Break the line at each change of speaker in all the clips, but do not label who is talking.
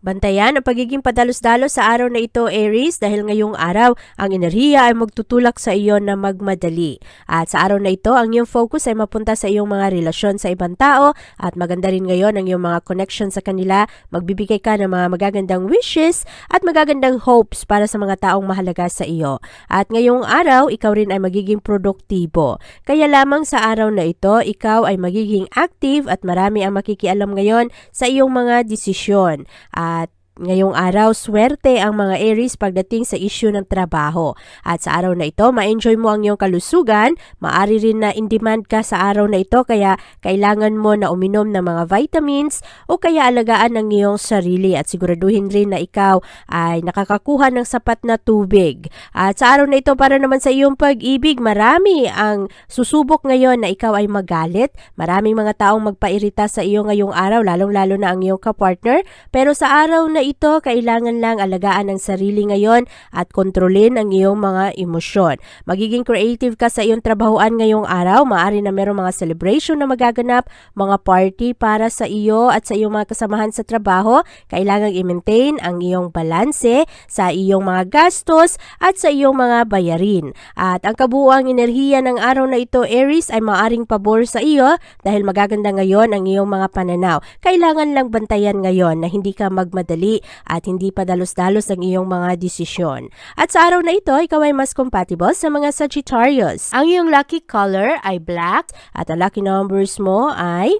Bantayan ang pagiging padalos-dalos sa araw na ito, Aries, dahil ngayong araw, ang enerhiya ay magtutulak sa iyo na magmadali. At sa araw na ito, ang iyong focus ay mapunta sa iyong mga relasyon sa ibang tao at maganda rin ngayon ang iyong mga connection sa kanila. Magbibigay ka ng mga magagandang wishes at magagandang hopes para sa mga taong mahalaga sa iyo. At ngayong araw, ikaw rin ay magiging produktibo. Kaya lamang sa araw na ito, ikaw ay magiging active at marami ang makikialam ngayon sa iyong mga desisyon. At at ngayong araw, swerte ang mga Aries pagdating sa issue ng trabaho. At sa araw na ito, ma-enjoy mo ang iyong kalusugan. Maari rin na in-demand ka sa araw na ito kaya kailangan mo na uminom ng mga vitamins o kaya alagaan ang iyong sarili at siguraduhin rin na ikaw ay nakakakuha ng sapat na tubig. At sa araw na ito, para naman sa iyong pag-ibig, marami ang susubok ngayon na ikaw ay magalit. Maraming mga taong magpairita sa iyo ngayong araw, lalong-lalo na ang iyong kapartner. Pero sa araw na ito, kailangan lang alagaan ang sarili ngayon at kontrolin ang iyong mga emosyon. Magiging creative ka sa iyong trabahoan ngayong araw. Maari na merong mga celebration na magaganap, mga party para sa iyo at sa iyong mga kasamahan sa trabaho. Kailangang i-maintain ang iyong balanse sa iyong mga gastos at sa iyong mga bayarin. At ang kabuuang enerhiya ng araw na ito, Aries, ay maaring pabor sa iyo dahil magaganda ngayon ang iyong mga pananaw. Kailangan lang bantayan ngayon na hindi ka magmadali at hindi padalos-dalos ang iyong mga desisyon. At sa araw na ito, ikaw ay mas compatible sa mga Sagittarius. Ang iyong lucky color ay black at ang lucky numbers mo ay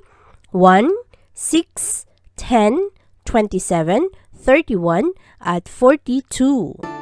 1, 6, 10, 27, 31, at 42.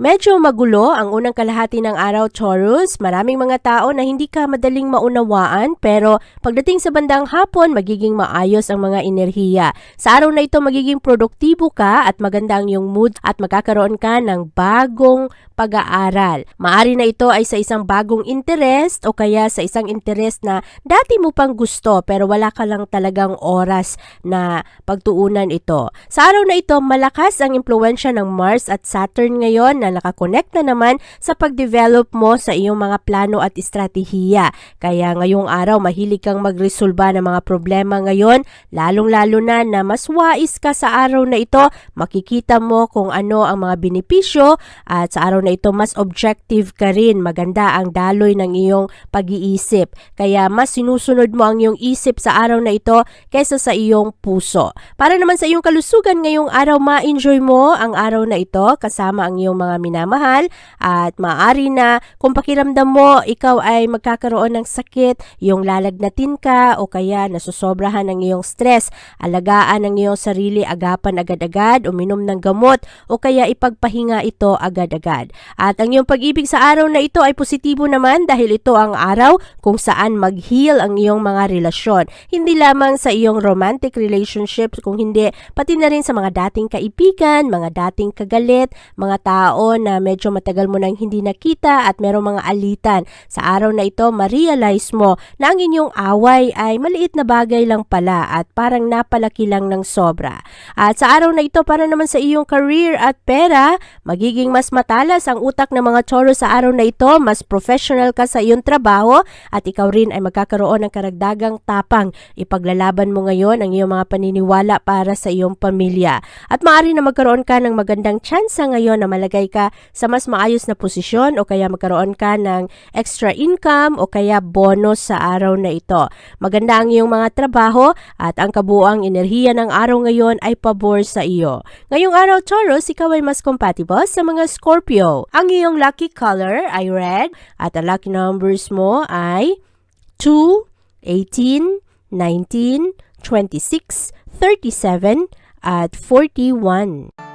Medyo magulo ang unang kalahati ng araw, Taurus. Maraming mga tao na hindi ka madaling maunawaan pero pagdating sa bandang hapon, magiging maayos ang mga enerhiya. Sa araw na ito, magiging produktibo ka at maganda ang iyong mood at magkakaroon ka ng bagong pag-aaral. Maari na ito ay sa isang bagong interest o kaya sa isang interest na dati mo pang gusto pero wala ka lang talagang oras na pagtuunan ito. Sa araw na ito, malakas ang impluensya ng Mars at Saturn ngayon na nakakonect na naman sa pag-develop mo sa iyong mga plano at estratehiya. Kaya ngayong araw, mahilig kang magresolba ng mga problema ngayon, lalong-lalo na na mas wais ka sa araw na ito, makikita mo kung ano ang mga benepisyo at sa araw na ito, mas objective ka rin. Maganda ang daloy ng iyong pag-iisip. Kaya mas sinusunod mo ang iyong isip sa araw na ito kaysa sa iyong puso. Para naman sa iyong kalusugan ngayong araw, ma-enjoy mo ang araw na ito kasama ang iyong mga minamahal at maaari na kung pakiramdam mo ikaw ay magkakaroon ng sakit, yung lalagnatin ka o kaya nasusobrahan ng iyong stress, alagaan ang iyong sarili, agapan agad-agad, uminom ng gamot o kaya ipagpahinga ito agad-agad. At ang iyong pag-ibig sa araw na ito ay positibo naman dahil ito ang araw kung saan mag-heal ang iyong mga relasyon. Hindi lamang sa iyong romantic relationships, kung hindi pati na rin sa mga dating kaibigan, mga dating kagalit, mga tao na medyo matagal mo nang hindi nakita at merong mga alitan. Sa araw na ito, ma-realize mo na ang inyong away ay maliit na bagay lang pala at parang napalaki lang ng sobra. At sa araw na ito, para naman sa iyong career at pera, magiging mas matalas ang utak ng mga Taurus sa araw na ito, mas professional ka sa iyong trabaho at ikaw rin ay magkakaroon ng karagdagang tapang. Ipaglalaban mo ngayon ang iyong mga paniniwala para sa iyong pamilya. At maaari na magkaroon ka ng magandang tsansa ngayon na malagay ka sa mas maayos na posisyon o kaya magkaroon ka ng extra income o kaya bonus sa araw na ito. Maganda ang iyong mga trabaho at ang kabuang enerhiya ng araw ngayon ay pabor sa iyo. Ngayong araw Taurus, ikaw ay mas compatible sa mga Scorpio. Ang iyong lucky color ay red at ang lucky numbers mo ay 2, 18, 19, 26, 37, at 41.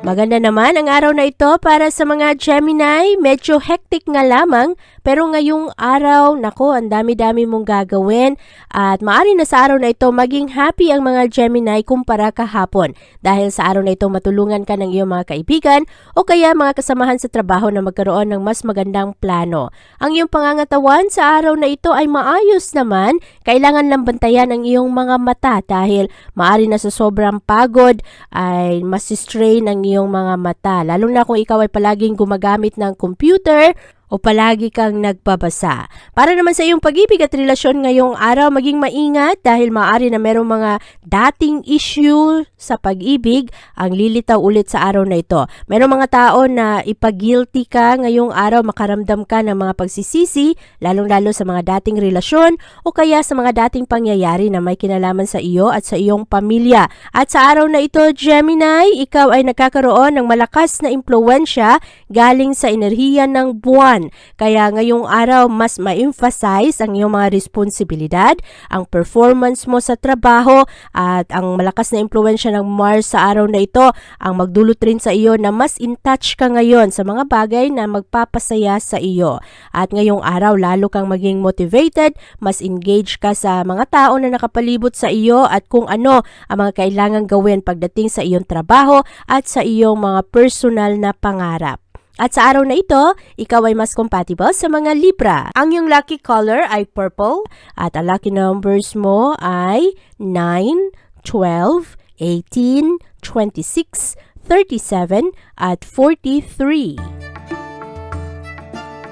Maganda naman ang araw na ito para sa mga Gemini. Medyo hectic nga lamang pero ngayong araw, nako, ang dami-dami mong gagawin at maari na sa araw na ito maging happy ang mga Gemini kumpara kahapon dahil sa araw na ito matulungan ka ng iyong mga kaibigan o kaya mga kasamahan sa trabaho na magkaroon ng mas magandang plano. Ang iyong pangangatawan sa araw na ito ay maayos naman. Kailangan lang bantayan ang iyong mga mata dahil maari na sa sobrang pagod ay masistrain ang iyong mga mata. Lalo na kung ikaw ay palaging gumagamit ng computer o palagi kang nagbabasa. Para naman sa iyong pag-ibig at relasyon ngayong araw, maging maingat dahil maaari na merong mga dating issue sa pag-ibig ang lilitaw ulit sa araw na ito. Merong mga tao na ipag-guilty ka ngayong araw, makaramdam ka ng mga pagsisisi, lalong-lalo sa mga dating relasyon o kaya sa mga dating pangyayari na may kinalaman sa iyo at sa iyong pamilya. At sa araw na ito, Gemini, ikaw ay nagkakaroon ng malakas na impluensya galing sa enerhiya ng buwan. Kaya ngayong araw, mas ma-emphasize ang iyong mga responsibilidad, ang performance mo sa trabaho, at ang malakas na impluensya ng Mars sa araw na ito ang magdulot rin sa iyo na mas in touch ka ngayon sa mga bagay na magpapasaya sa iyo. At ngayong araw, lalo kang maging motivated, mas engaged ka sa mga tao na nakapalibot sa iyo at kung ano ang mga kailangang gawin pagdating sa iyong trabaho at sa iyong mga personal na pangarap. At sa araw na ito, ikaw ay mas compatible sa mga Libra. Ang iyong lucky color ay purple at ang lucky numbers mo ay 9, 12, 18, 26, 37 at 43.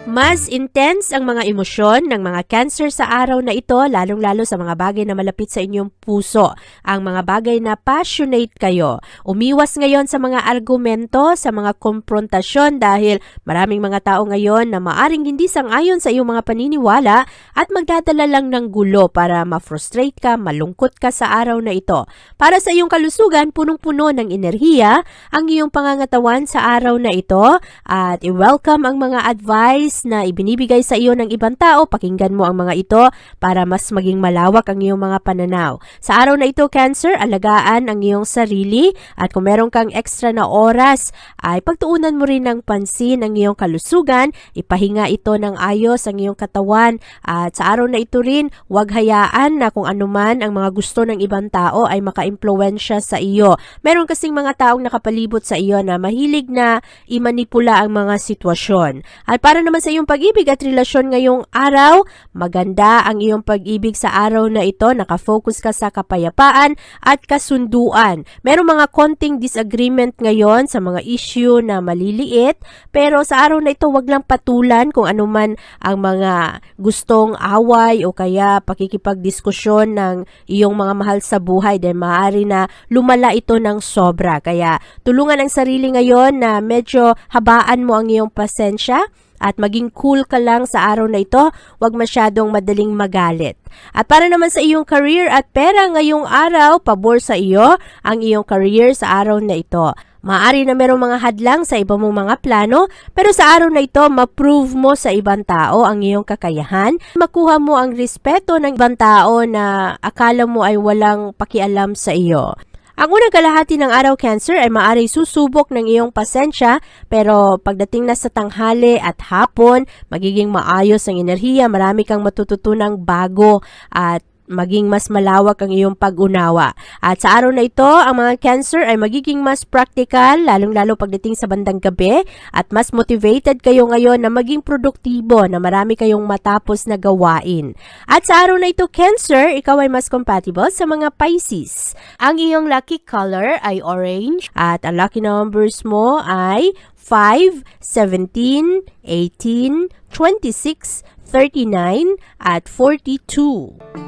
Mas intense ang mga emosyon ng mga cancer sa araw na ito, lalong-lalo sa mga bagay na malapit sa inyong puso. Ang mga bagay na passionate kayo. Umiwas ngayon sa mga argumento, sa mga konfrontasyon dahil maraming mga tao ngayon na maaring hindi sang-ayon sa iyong mga paniniwala at magdadala lang ng gulo para ma-frustrate ka, malungkot ka sa araw na ito. Para sa iyong kalusugan, punong-puno ng enerhiya ang iyong pangangatawan sa araw na ito at i-welcome ang mga advice na ibinibigay sa iyo ng ibang tao. Pakinggan mo ang mga ito para mas maging malawak ang iyong mga pananaw. Sa araw na ito, Cancer, alagaan ang iyong sarili at kung meron kang extra na oras, ay pagtuunan mo rin ng pansin ang iyong kalusugan, ipahinga ito ng ayos ang iyong katawan at sa araw na ito rin, huwag hayaan na kung anuman ang mga gusto ng ibang tao ay maka-impluensya sa iyo. Meron kasing mga taong nakapalibot sa iyo na mahilig na imanipula ang mga sitwasyon. At para naman sa iyong pag-ibig at relasyon ngayong araw, maganda ang iyong pag-ibig sa araw na ito, nakafocus ka sa kapayapaan at kasunduan. Merong mga konting disagreement ngayon sa mga issue na maliliit, pero sa araw na ito, wag lang patulan kung anuman ang mga gustong away o kaya pakikipagdiskusyon ng iyong mga mahal sa buhay dahil maaari na lumala ito ng sobra. Kaya tulungan ang sarili ngayon na medyo habaan mo ang iyong pasensya at maging cool ka lang sa araw na ito, huwag masyadong madaling magalit. At para naman sa iyong career at pera ngayong araw, pabor sa iyo ang iyong career sa araw na ito. Maari na merong mga hadlang sa iba mong mga plano, pero sa araw na ito, ma-prove mo sa ibang tao ang iyong kakayahan, makuha mo ang respeto ng ibang tao na akala mo ay walang pakialam sa iyo. Ang unang kalahati ng araw cancer ay maaari susubok ng iyong pasensya pero pagdating na sa tanghali at hapon, magiging maayos ang enerhiya, marami kang matututunang bago at maging mas malawak ang iyong pag-unawa. At sa araw na ito, ang mga cancer ay magiging mas practical, lalong-lalo pagdating sa bandang gabi, at mas motivated kayo ngayon na maging produktibo na marami kayong matapos na gawain. At sa araw na ito, cancer, ikaw ay mas compatible sa mga Pisces. Ang iyong lucky color ay orange at ang lucky numbers mo ay 5, 17, 18, 26, 39, at 42.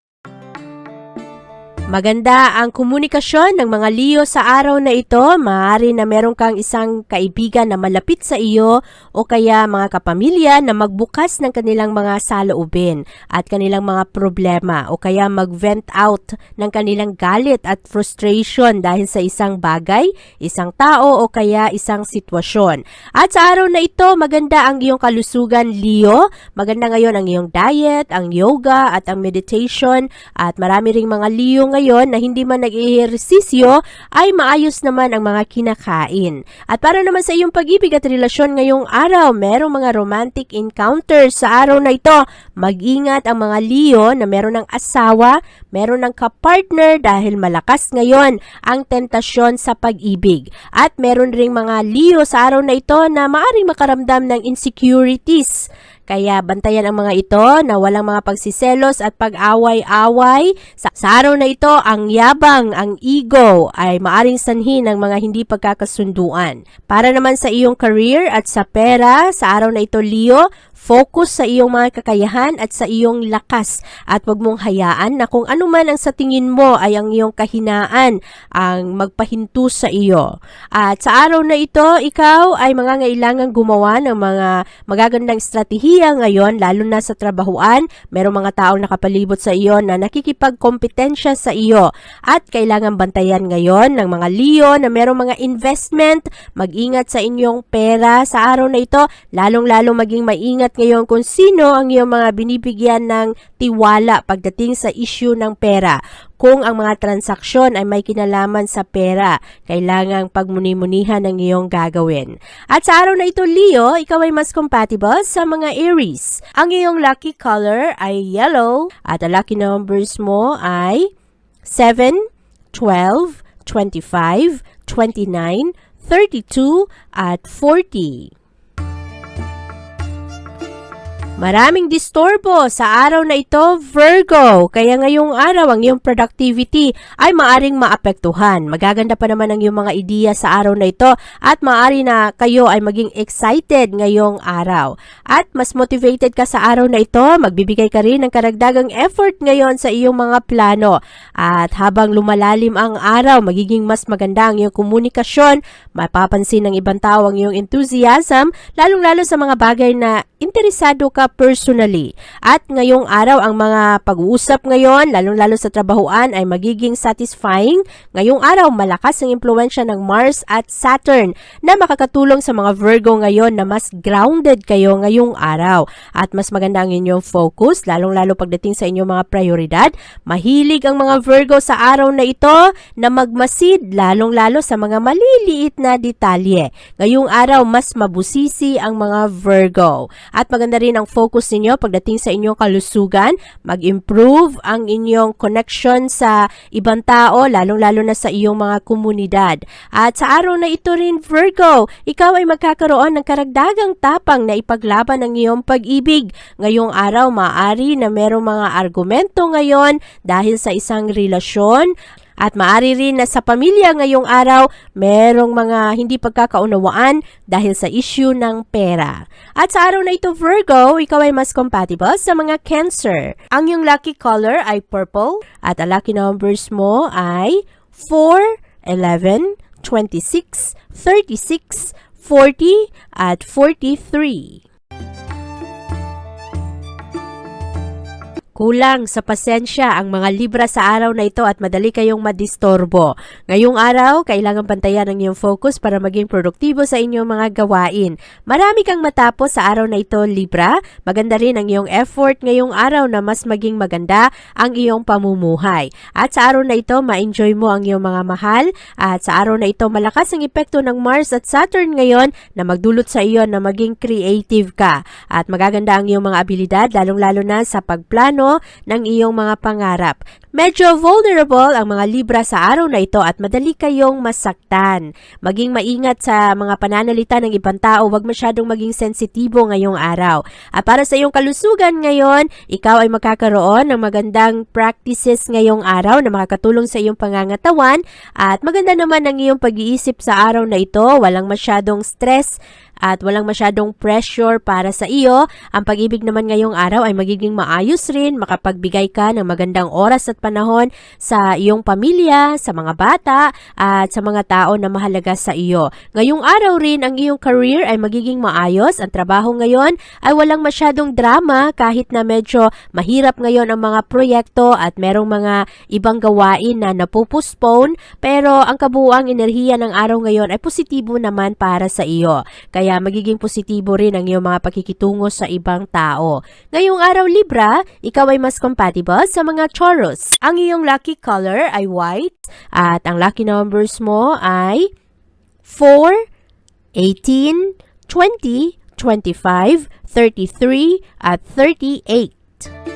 Maganda ang komunikasyon ng mga Leo sa araw na ito. Maaari na meron kang isang kaibigan na malapit sa iyo o kaya mga kapamilya na magbukas ng kanilang mga saloobin at kanilang mga problema o kaya mag-vent out ng kanilang galit at frustration dahil sa isang bagay, isang tao o kaya isang sitwasyon. At sa araw na ito, maganda ang iyong kalusugan, Leo. Maganda ngayon ang iyong diet, ang yoga at ang meditation at marami ring mga Leo ngayon na hindi man nag-ehersisyo ay maayos naman ang mga kinakain. At para naman sa iyong pag-ibig at relasyon ngayong araw, merong mga romantic encounters sa araw na ito. Mag-ingat ang mga Leo na meron ng asawa, meron ng kapartner dahil malakas ngayon ang tentasyon sa pag-ibig. At meron ring mga Leo sa araw na ito na maaring makaramdam ng insecurities. Kaya bantayan ang mga ito na walang mga pagsiselos at pag-away-away. Sa, sa araw na ito, ang yabang, ang ego ay maaring sanhi ng mga hindi pagkakasunduan. Para naman sa iyong career at sa pera, sa araw na ito, Leo, focus sa iyong mga kakayahan at sa iyong lakas at huwag mong hayaan na kung ano man ang sa tingin mo ay ang iyong kahinaan ang magpahinto sa iyo. At sa araw na ito, ikaw ay mangangailangan gumawa ng mga magagandang estratehiya ngayon lalo na sa trabahuan. Merong mga taong nakapalibot sa iyo na nakikipagkompetensya sa iyo at kailangan bantayan ngayon ng mga Leo na merong mga investment. Mag-ingat sa inyong pera sa araw na ito, lalong-lalo maging maingat ngayon kung sino ang iyong mga binibigyan ng tiwala pagdating sa issue ng pera. Kung ang mga transaksyon ay may kinalaman sa pera, kailangang pagmuni-munihan ang iyong gagawin. At sa araw na ito, Leo, ikaw ay mas compatible sa mga Aries. Ang iyong lucky color ay yellow at ang lucky numbers mo ay 7, 12, 25, 29, 32 at 40. Maraming disturbo sa araw na ito, Virgo. Kaya ngayong araw, ang iyong productivity ay maaring maapektuhan. Magaganda pa naman ang iyong mga ideya sa araw na ito at maaari na kayo ay maging excited ngayong araw. At mas motivated ka sa araw na ito, magbibigay ka rin ng karagdagang effort ngayon sa iyong mga plano. At habang lumalalim ang araw, magiging mas maganda ang iyong komunikasyon, mapapansin ng ibang tao ang iyong enthusiasm, lalong-lalo sa mga bagay na interesado ka personally. At ngayong araw, ang mga pag-uusap ngayon, lalong-lalo sa trabahuan, ay magiging satisfying. Ngayong araw, malakas ang impluensya ng Mars at Saturn na makakatulong sa mga Virgo ngayon na mas grounded kayo ngayong araw. At mas maganda ang inyong focus, lalong-lalo pagdating sa inyong mga prioridad. Mahilig ang mga Virgo sa araw na ito na magmasid, lalong-lalo sa mga maliliit na detalye. Ngayong araw, mas mabusisi ang mga Virgo. At maganda rin ang focus ninyo pagdating sa inyong kalusugan, mag-improve ang inyong connection sa ibang tao, lalong-lalo na sa iyong mga komunidad. At sa araw na ito rin, Virgo, ikaw ay magkakaroon ng karagdagang tapang na ipaglaban ang iyong pag-ibig. Ngayong araw, maaari na merong mga argumento ngayon dahil sa isang relasyon at maari rin na sa pamilya ngayong araw, merong mga hindi pagkakaunawaan dahil sa issue ng pera. At sa araw na ito, Virgo, ikaw ay mas compatible sa mga Cancer. Ang iyong lucky color ay purple at ang lucky numbers mo ay 4, 11, 26, 36, 40 at 43. Kulang sa pasensya ang mga Libra sa araw na ito at madali kayong madistorbo. Ngayong araw, kailangan pantayan ang iyong focus para maging produktibo sa inyong mga gawain. Marami kang matapos sa araw na ito, Libra. Maganda rin ang iyong effort ngayong araw na mas maging maganda ang iyong pamumuhay. At sa araw na ito, ma-enjoy mo ang iyong mga mahal. At sa araw na ito, malakas ang epekto ng Mars at Saturn ngayon na magdulot sa iyo na maging creative ka. At magaganda ang iyong mga abilidad, lalong-lalo na sa pagplano ng iyong mga pangarap. Medyo vulnerable ang mga Libra sa araw na ito at madali kayong masaktan. Maging maingat sa mga pananalita ng ibang tao, huwag masyadong maging sensitibo ngayong araw. At para sa iyong kalusugan ngayon, ikaw ay magkakaroon ng magandang practices ngayong araw na makakatulong sa iyong pangangatawan at maganda naman ang iyong pag-iisip sa araw na ito, walang masyadong stress at walang masyadong pressure para sa iyo. Ang pag-ibig naman ngayong araw ay magiging maayos rin, makapagbigay ka ng magandang oras at panahon sa iyong pamilya, sa mga bata, at sa mga tao na mahalaga sa iyo. Ngayong araw rin, ang iyong career ay magiging maayos. Ang trabaho ngayon ay walang masyadong drama kahit na medyo mahirap ngayon ang mga proyekto at merong mga ibang gawain na napupostpone pero ang kabuuang enerhiya ng araw ngayon ay positibo naman para sa iyo. Kaya magiging positibo rin ang iyong mga pakikitungo sa ibang tao. Ngayong araw Libra, ikaw ay mas compatible sa mga Taurus. Ang iyong lucky color ay white at ang lucky numbers mo ay 4, 18, 20, 25, 33 at 38.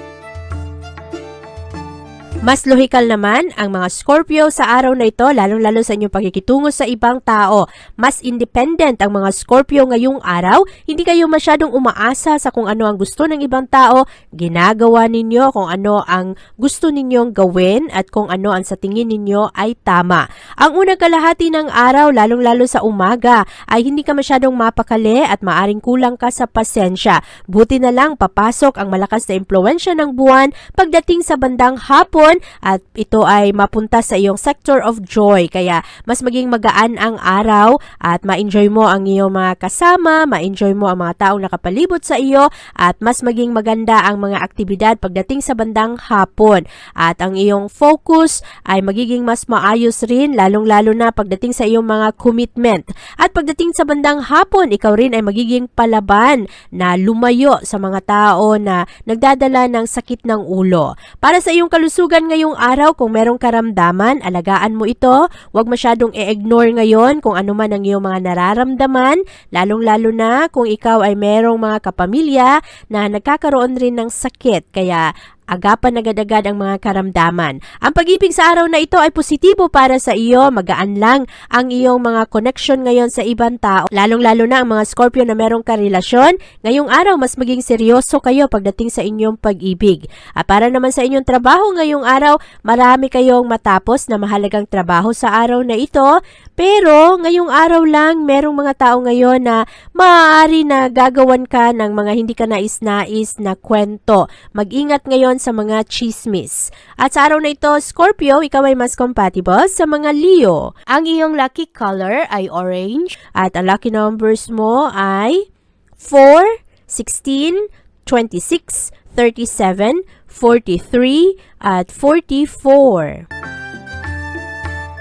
Mas lohikal naman ang mga Scorpio sa araw na ito, lalong-lalo sa inyong pagkikitungo sa ibang tao. Mas independent ang mga Scorpio ngayong araw. Hindi kayo masyadong umaasa sa kung ano ang gusto ng ibang tao. Ginagawa ninyo kung ano ang gusto ninyong gawin at kung ano ang sa tingin ninyo ay tama. Ang unang kalahati ng araw, lalong-lalo sa umaga, ay hindi ka masyadong mapakali at maaring kulang ka sa pasensya. Buti na lang papasok ang malakas na impluensya ng buwan pagdating sa bandang hapon at ito ay mapunta sa iyong sector of joy. Kaya mas maging magaan ang araw at ma-enjoy mo ang iyong mga kasama, ma-enjoy mo ang mga taong nakapalibot sa iyo at mas maging maganda ang mga aktibidad pagdating sa bandang hapon. At ang iyong focus ay magiging mas maayos rin lalong-lalo na pagdating sa iyong mga commitment. At pagdating sa bandang hapon, ikaw rin ay magiging palaban na lumayo sa mga tao na nagdadala ng sakit ng ulo. Para sa iyong kalusugan ngayong araw, kung merong karamdaman, alagaan mo ito. Huwag masyadong i-ignore ngayon kung ano man ang iyong mga nararamdaman, lalong-lalo na kung ikaw ay merong mga kapamilya na nagkakaroon rin ng sakit. Kaya agapan agad-agad ang mga karamdaman. Ang pag-ibig sa araw na ito ay positibo para sa iyo, magaan lang ang iyong mga connection ngayon sa ibang tao, lalong-lalo na ang mga Scorpio na merong karelasyon. Ngayong araw, mas maging seryoso kayo pagdating sa inyong pag-ibig. At para naman sa inyong trabaho ngayong araw, marami kayong matapos na mahalagang trabaho sa araw na ito, pero ngayong araw lang, merong mga tao ngayon na maaari na gagawan ka ng mga hindi ka nais-nais na kwento. Mag-ingat ngayon sa mga chismis. At sa araw na ito, Scorpio, ikaw ay mas compatible sa mga Leo. Ang iyong lucky color ay orange at ang lucky numbers mo ay 4, 16, 26, 37, 43, at 44.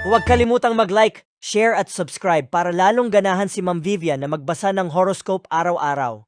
Huwag kalimutang mag-like, share at subscribe para lalong ganahan si Ma'am Vivian na magbasa ng horoscope araw-araw.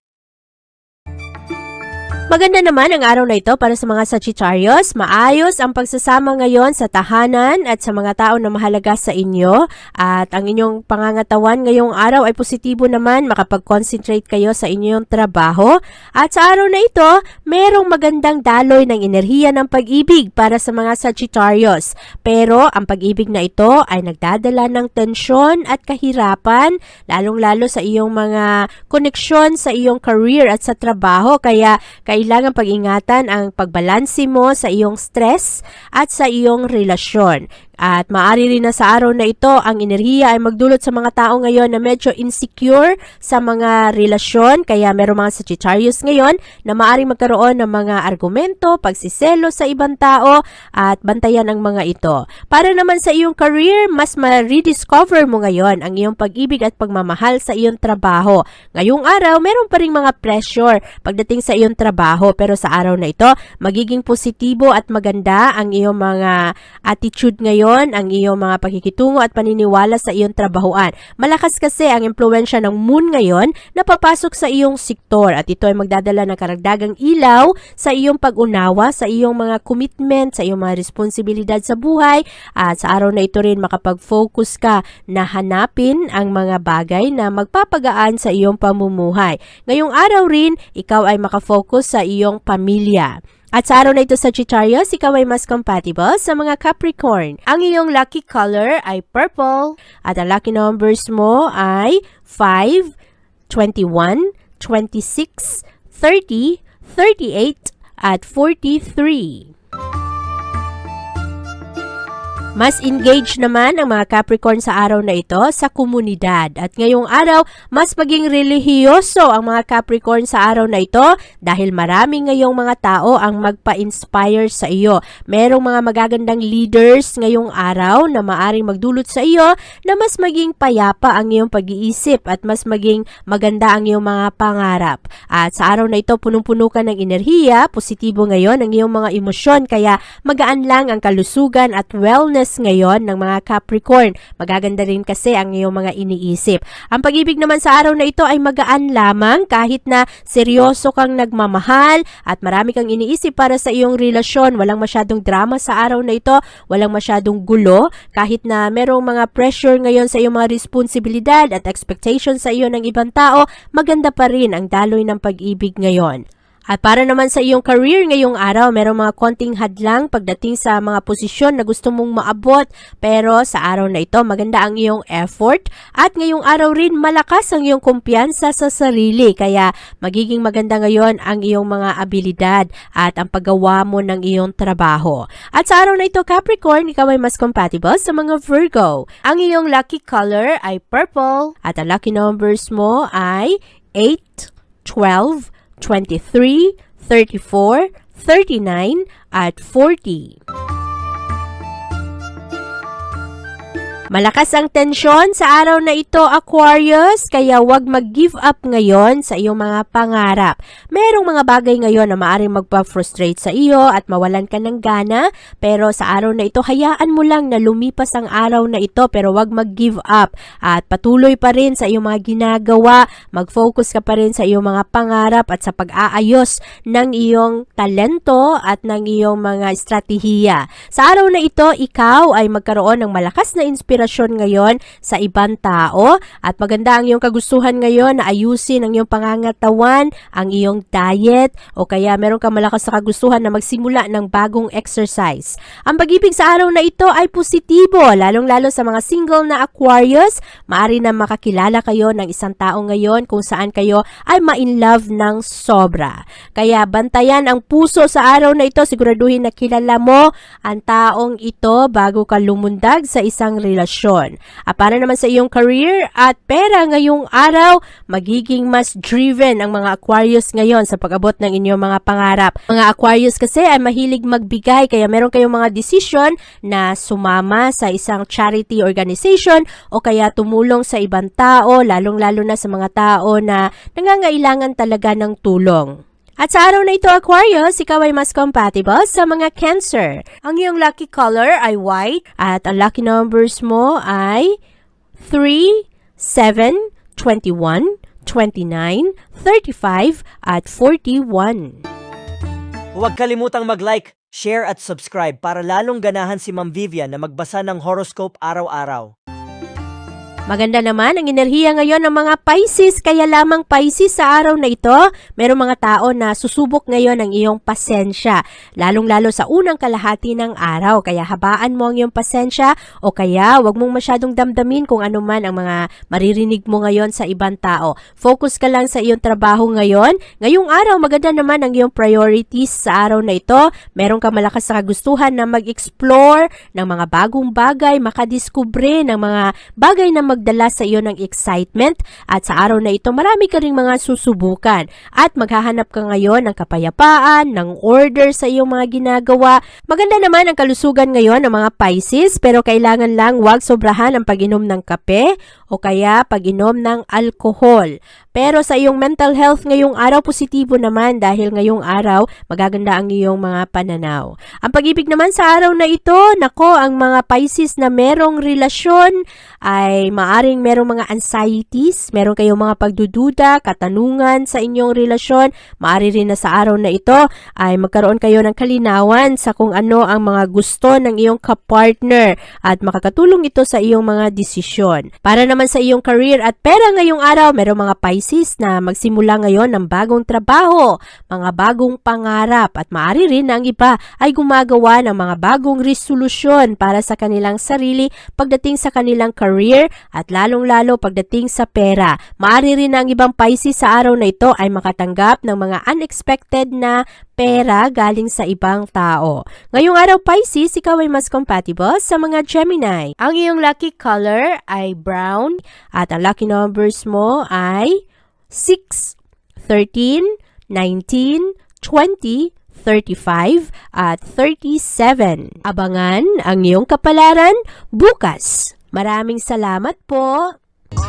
Maganda naman ang araw na ito para sa mga Sagittarius. Maayos ang pagsasama ngayon sa tahanan at sa mga tao na mahalaga sa inyo. At ang inyong pangangatawan ngayong araw ay positibo naman. Makapag-concentrate kayo sa inyong trabaho. At sa araw na ito, merong magandang daloy ng enerhiya ng pag-ibig para sa mga Sagittarius. Pero ang pag-ibig na ito ay nagdadala ng tensyon at kahirapan, lalong-lalo sa iyong mga koneksyon sa iyong career at sa trabaho. Kaya kailangan pag-ingatan ang pagbalansi mo sa iyong stress at sa iyong relasyon. At maaari rin na sa araw na ito, ang enerhiya ay magdulot sa mga tao ngayon na medyo insecure sa mga relasyon. Kaya meron mga Sagittarius ngayon na maaari magkaroon ng mga argumento, pagsiselo sa ibang tao at bantayan ang mga ito. Para naman sa iyong career, mas ma-rediscover mo ngayon ang iyong pag-ibig at pagmamahal sa iyong trabaho. Ngayong araw, meron pa rin mga pressure pagdating sa iyong trabaho. Pero sa araw na ito, magiging positibo at maganda ang iyong mga attitude ngayon ang iyong mga pakikitungo at paniniwala sa iyong trabahoan. Malakas kasi ang impluensya ng moon ngayon na papasok sa iyong sektor at ito ay magdadala ng karagdagang ilaw sa iyong pag-unawa, sa iyong mga commitment, sa iyong mga responsibilidad sa buhay at sa araw na ito rin makapag-focus ka na hanapin ang mga bagay na magpapagaan sa iyong pamumuhay. Ngayong araw rin, ikaw ay makafocus sa iyong pamilya. At sa araw na ito sa Sagittarius, ikaw ay mas compatible sa mga Capricorn. Ang iyong lucky color ay purple at ang lucky numbers mo ay 5, 21, 26, 30, 38, at 43. Mas engaged naman ang mga Capricorn sa araw na ito sa komunidad. At ngayong araw, mas maging relihiyoso ang mga Capricorn sa araw na ito dahil marami ngayong mga tao ang magpa-inspire sa iyo. Merong mga magagandang leaders ngayong araw na maaring magdulot sa iyo na mas maging payapa ang iyong pag-iisip at mas maging maganda ang iyong mga pangarap. At sa araw na ito, punong-puno ka ng enerhiya, positibo ngayon ang iyong mga emosyon kaya magaan lang ang kalusugan at wellness ngayon ng mga Capricorn. Magaganda rin kasi ang iyong mga iniisip. Ang pag-ibig naman sa araw na ito ay magaan lamang kahit na seryoso kang nagmamahal at marami kang iniisip para sa iyong relasyon. Walang masyadong drama sa araw na ito, walang masyadong gulo kahit na merong mga pressure ngayon sa iyong mga responsibilidad at expectations sa iyo ng ibang tao, maganda pa rin ang daloy ng pag-ibig ngayon. At para naman sa iyong career ngayong araw, merong mga konting hadlang pagdating sa mga posisyon na gusto mong maabot. Pero sa araw na ito, maganda ang iyong effort. At ngayong araw rin, malakas ang iyong kumpiyansa sa sarili. Kaya magiging maganda ngayon ang iyong mga abilidad at ang paggawa mo ng iyong trabaho. At sa araw na ito, Capricorn, ikaw ay mas compatible sa mga Virgo. Ang iyong lucky color ay purple. At ang lucky numbers mo ay 8, 12, 23, 34, 39, at 40. Malakas ang tensyon sa araw na ito, Aquarius, kaya huwag mag-give up ngayon sa iyong mga pangarap. Merong mga bagay ngayon na maaaring magpa-frustrate sa iyo at mawalan ka ng gana, pero sa araw na ito, hayaan mo lang na lumipas ang araw na ito, pero huwag mag-give up at patuloy pa rin sa iyong mga ginagawa, mag-focus ka pa rin sa iyong mga pangarap at sa pag-aayos ng iyong talento at ng iyong mga estratehiya. Sa araw na ito, ikaw ay magkaroon ng malakas na inspirasyon ngayon sa ibang tao at maganda ang iyong kagustuhan ngayon na ayusin ang iyong pangangatawan, ang iyong diet o kaya meron kang malakas na kagustuhan na magsimula ng bagong exercise. Ang pag-ibig sa araw na ito ay positibo, lalong-lalo sa mga single na Aquarius, maaari na makakilala kayo ng isang tao ngayon kung saan kayo ay ma-in love ng sobra. Kaya bantayan ang puso sa araw na ito, siguraduhin na kilala mo ang taong ito bago ka lumundag sa isang relasyon. At para naman sa iyong career at pera ngayong araw, magiging mas driven ang mga Aquarius ngayon sa pag-abot ng inyong mga pangarap. Mga Aquarius kasi ay mahilig magbigay kaya meron kayong mga decision na sumama sa isang charity organization o kaya tumulong sa ibang tao, lalong-lalo na sa mga tao na nangangailangan talaga ng tulong. At sa araw na ito, Aquarius, ikaw ay mas compatible sa mga Cancer. Ang iyong lucky color ay white at ang lucky numbers mo ay 3, 7, 21, 29, 35, at 41.
Huwag kalimutang mag-like, share at subscribe para lalong ganahan si Ma'am Vivian na magbasa ng horoscope araw-araw.
Maganda naman ang enerhiya ngayon ng mga Pisces, kaya lamang Pisces sa araw na ito, merong mga tao na susubok ngayon ng iyong pasensya, lalong-lalo sa unang kalahati ng araw. Kaya habaan mo ang iyong pasensya o kaya wag mong masyadong damdamin kung ano man ang mga maririnig mo ngayon sa ibang tao. Focus ka lang sa iyong trabaho ngayon. Ngayong araw, maganda naman ang iyong priorities sa araw na ito. Meron ka malakas sa kagustuhan na mag-explore ng mga bagong bagay, makadiskubre ng mga bagay na magdala sa iyo ng excitement at sa araw na ito marami ka ring mga susubukan at maghahanap ka ngayon ng kapayapaan, ng order sa iyong mga ginagawa. Maganda naman ang kalusugan ngayon ng mga Pisces pero kailangan lang huwag sobrahan ang pag-inom ng kape o kaya pag-inom ng alkohol. Pero sa iyong mental health ngayong araw, positibo naman dahil ngayong araw, magaganda ang iyong mga pananaw. Ang pag-ibig naman sa araw na ito, nako, ang mga Pisces na merong relasyon ay maaring merong mga anxieties, meron kayong mga pagdududa, katanungan sa inyong relasyon, maari rin na sa araw na ito ay magkaroon kayo ng kalinawan sa kung ano ang mga gusto ng iyong kapartner at makakatulong ito sa iyong mga desisyon. Para naman sa iyong career at pera ngayong araw, merong mga Pisces na magsimula ngayon ng bagong trabaho, mga bagong pangarap at maari rin ang iba ay gumagawa ng mga bagong resolusyon para sa kanilang sarili pagdating sa kanilang career at lalong-lalo pagdating sa pera. Maari rin ang ibang Pisces sa araw na ito ay makatanggap ng mga unexpected na pera galing sa ibang tao. Ngayong araw Pisces, ikaw ay mas compatible sa mga Gemini. Ang iyong lucky color ay brown at ang lucky numbers mo ay 6, 13, 19, 20, 35 at 37. Abangan ang iyong kapalaran bukas. Maraming salamat po.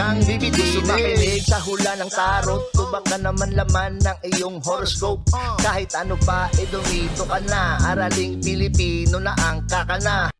kang bibitinin Makinig sa hula ng tarot. Tubak ka naman laman ng iyong horoscope. Kahit ano pa, eh dumito ka na. Araling Pilipino na ang kakana